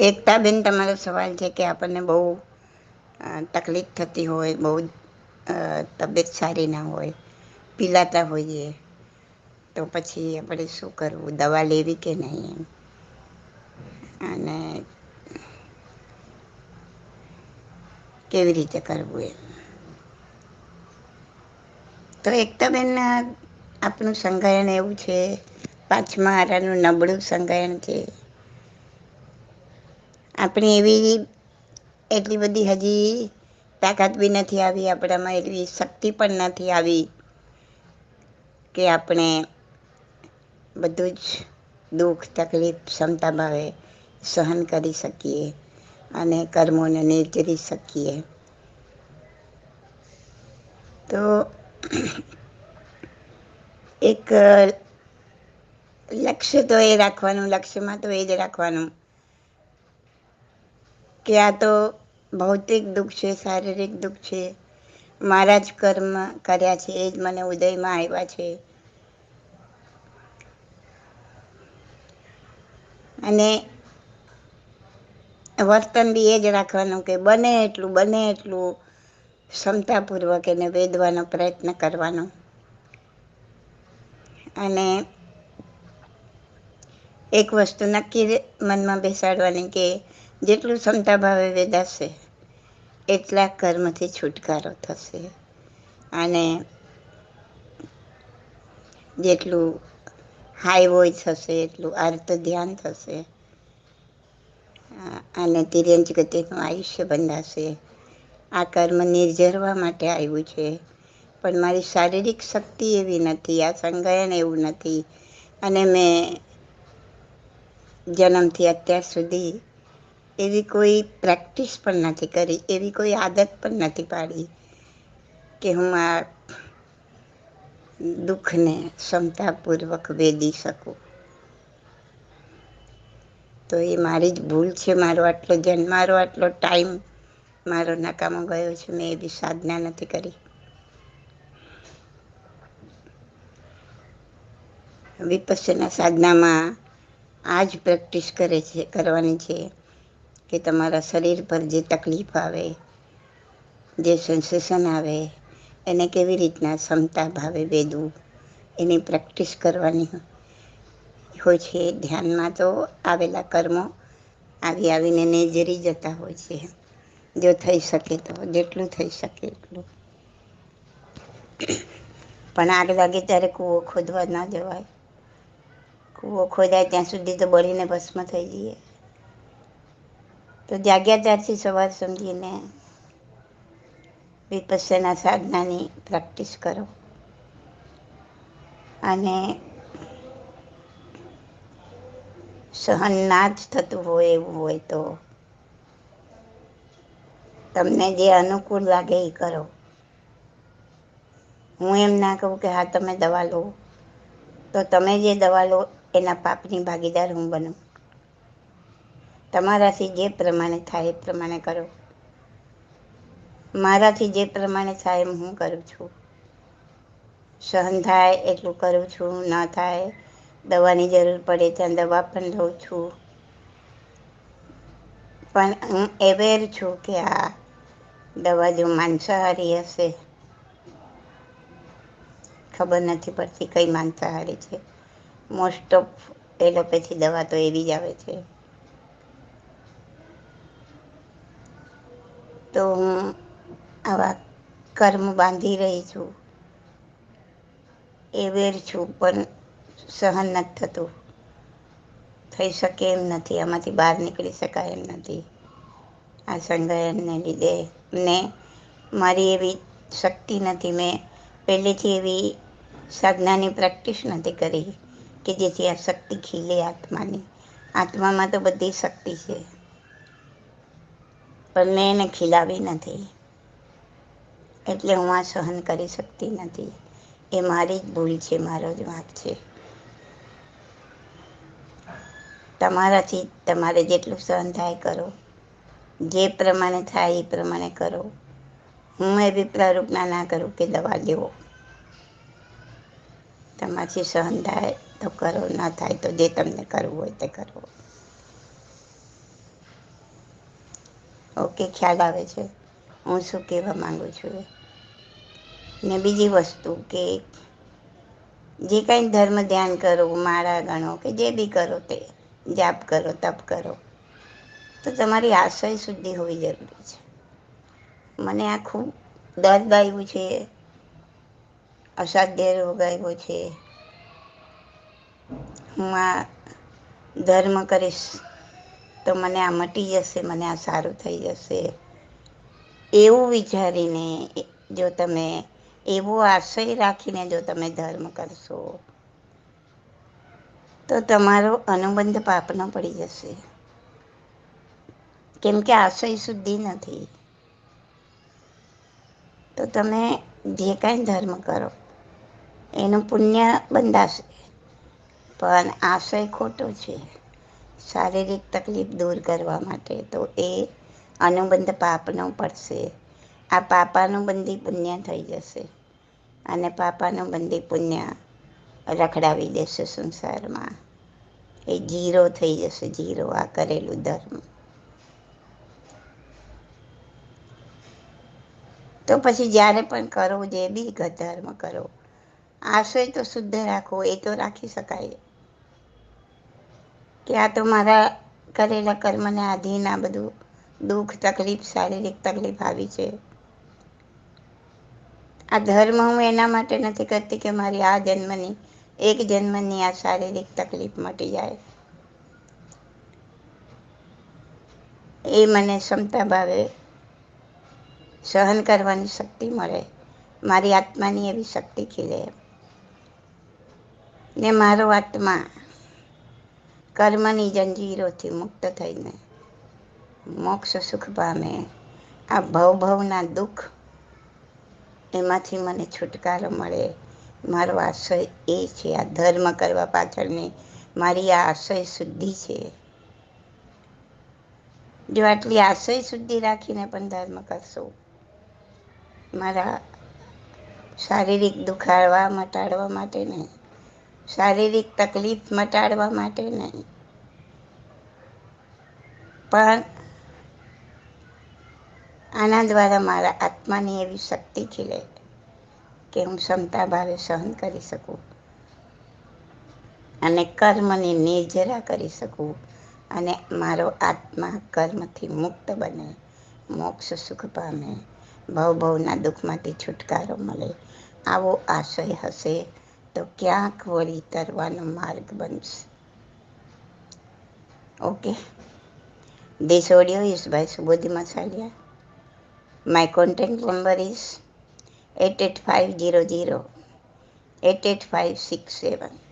એકતા બેન, તમારો સવાલ છે કે આપણને બહુ તકલીફ થતી હોય, બહુ તબિયત સારી ના હોય, પીલાતા હોઈએ, તો પછી આપણે શું કરવું? દવા લેવી કે નહીં એમ? અને કેવી રીતે કરવું એમ? તો એકતા બેન આપનું સંગાયન એવું છે, પાંચમા હારાનું નબળું સંગાયન છે. આપણી એવી એટલી બધી હજી તાકાત બી નથી આવી, આપણામાં એટલી શક્તિ પણ નથી આવી કે આપણે બધું જ દુઃખ, તકલીફ, ક્ષમતા ભાવે સહન કરી શકીએ અને કર્મોને નિર્જરી શકીએ. તો એક લક્ષ્ય તો એ રાખવાનું, લક્ષ્યમાં તો એ જ રાખવાનું. કે આ તો ભૌતિક દુઃખ છે, શારીરિક દુઃખ છે. મારા જ કર્મ કર્યા છે, એ જ મને ઉદયમાં આવ્યા છે. અને વર્તન બી એ જ રાખવાનું કે બને એટલું બને એટલું ક્ષમતાપૂર્વક એને વેદવાનો પ્રયત્ન કરવાનો. અને એક વસ્તુ નક્કી મનમાં બેસાડવાની કે જેટલું ક્ષમતા ભાવે વેદાશે, એટલા કર્મથી છુટકારો થશે. અને જેટલું હાઈ વોઈ થશે એટલું આર્ત ધ્યાન થશે. અને તિર્યંચ ગતિનું આયુષ્ય બંધાશે. આ કર્મ નિર્જરવા માટે આવ્યું છે. પણ મારી શારીરિક શક્તિ એવી નથી, આ સંગયન એવું નથી. અને મેં જન્મથી અત્યાર સુધી એવી કોઈ પ્રેક્ટિસ પણ નથી કરી, એવી કોઈ આદત પણ નથી પાડી કે હું આ દુઃખને ક્ષમતાપૂર્વક વેદી શકું. તો એ મારી જ ભૂલ છે, મારો આટલો જન્મ, મારો આટલો ટાઈમ, મારો નકામો ગયો છે, મેં એવી સાધના નથી કરી. વિપસ્યના સાધનામાં આ જ પ્રેક્ટિસ કરે છે, કરવાની છે. કે તમારા શરીર પર જે તકલીફ આવે, જે સેન્સેશન આવે, એને કેવી રીતના ક્ષમતા ભાવે વેદવું એની પ્રેક્ટિસ કરવાની હોય છે. ધ્યાનમાં તો આવેલા કર્મો આવી આવીને નેજરી જતા હોય છે. જો થઈ શકે તો, જેટલું થઈ શકે એટલું. પણ આગ લાગે ત્યારે કૂવો ખોદવા ના જવાય. કૂવો ખોદાય ત્યાં સુધી તો બળીને ભસ્મ થઈ જઈએ. તો જાગ્યા સવાર સમજીને વિપસ્યના સાધનાની પ્રેક્ટિસ કરો અને સહન ના જ થતું હોય એવું હોય તો તમને જે અનુકૂળ લાગે એ કરો હું એમ ના કહું કે હા તમે દવા લો તો તમે જે દવા લો એના પાપની ભાગીદાર હું બનું તમારાથી જે પ્રમાણે થાય એ પ્રમાણે કરો. મારાથી જે પ્રમાણે થાય એમ હું કરું છું. સહન થાય એટલું કરું છું, ન થાય, દવાની જરૂર પડે ત્યાં દવા પણ લઉં છું. પણ હું એવેર છું કે આ દવા જો માંસાહારી હશે, ખબર નથી પડતી કઈ માંસાહારી છે. મોસ્ટ ઓફ એલોપેથી દવા તો એવી જ આવે છે. તો હું આવા કર્મ બાંધી રહી છું. એ વેર છું, પણ સહન નથી થતું. થઈ શકે એમ નથી, આમાંથી બહાર નીકળી શકાય એમ નથી. આ સંગ્રહને લીધે ને મારી એવી શક્તિ નથી, મેં પહેલેથી એવી સાધનાની પ્રેક્ટિસ નથી કરી કે જેથી આ શક્તિ ખીલે આત્માની. આત્મામાં તો બધી શક્તિ છે. પણ મેં એને ખીલાવી નથી. એટલે હું આ સહન કરી શકતી નથી. એ મારી જ ભૂલ છે, મારો જ વાંક છે. તમારાથી તમારે જેટલું સહન થાય કરો. જે પ્રમાણે થાય એ પ્રમાણે કરો. હું એવી પ્રારૂપના ના કરું કે દવા લેવો. તમારાથી સહન થાય તો કરો, ના થાય તો જે તમને કરવું હોય તે કરો. ઓકે, ખ્યાલ આવે છે. હું શું કહેવા માંગુ છું? ને બીજી વસ્તુ કે જે કાંઈ ધર્મ ધ્યાન કરો, માળા ગણો કે જે બી કરો તે, જાપ કરો, તપ કરો, તો તમારી આશય શુદ્ધિ હોવી જરૂરી છે. મને આ ખૂબ દર્દ આવ્યું છે, અસાધ્ય રોગ આવ્યો છે. હું આ ધર્મ કરીશ તો મને આ મટી જશે, મને આ સારું થઈ જશે. એવું વિચારીને જો તમે એવો આશય રાખીને જો તમે ધર્મ કરશો, તો તમારો અનુબંધ પાપનો પડી જશે. કેમ કે આશય શુદ્ધિ નથી. તો તમે જે કાંઈ ધર્મ કરો, એનું પુણ્ય બંધાશે. પણ આશય ખોટો છે. શારીરિક તકલીફ દૂર કરવા માટે, તો એ અનુબંધ પાપનો પડશે. આ પાપાનું બંધી પુણ્ય થઈ જશે અને પાપાનું બંધી પુણ્ય રખડાવી દેશે સંસારમાં. એ જીરો થઈ જશે, જીરો આ કરેલું ધર્મ. તો પછી જ્યારે પણ કરો જે બી ધર્મ કરો, આશય તો શુદ્ધ રાખો, એ તો રાખી શકાય. કે આ તો મારા કરેલા કર્મને આધીન આ બધું દુઃખ, તકલીફ, શારીરિક તકલીફ આવી છે. આ ધર્મ હું એના માટે નથી કરતી કે મારી આ જન્મની, એક જન્મની આ શારીરિક તકલીફ મટી જાય. એ મને ક્ષમતા ભાવે સહન કરવાની શક્તિ મળે, મારી આત્માની એવી શક્તિ ખીલે. ને મારો આત્મા કર્મની જંજીરોથી મુક્ત થઈને મોક્ષ સુખ પામે. આ ભવભવના દુઃખ એમાંથી મને છુટકારો મળે. મારો આશય એ છે, આ ધર્મ કરવા પાછળની મારી આ આશય શુદ્ધિ છે. જો આટલી આશય શુદ્ધિ રાખીને પણ ધર્મ કરશો, મારા શારીરિક દુખાડવા, મટાડવા માટે નહીં. શારીરિક તકલીફ મટાડવા માટે નહીં. પણ આના દ્વારા મારા આત્માની એવી શક્તિ ખીલે કે હું ક્ષમતા ભાવે સહન કરી શકું અને કર્મની નિર્જરા કરી શકું અને મારો આત્મા કર્મથી મુક્ત બને, મોક્ષ સુખ પામે ભવ ભવના દુઃખમાંથી છુટકારો મળે, આવો આશય હશે તો ક્યાંક વળી તરવાનો માર્ગ બનશે okay This audio is by Subodhi Masalia. My contact number is 88500 88567.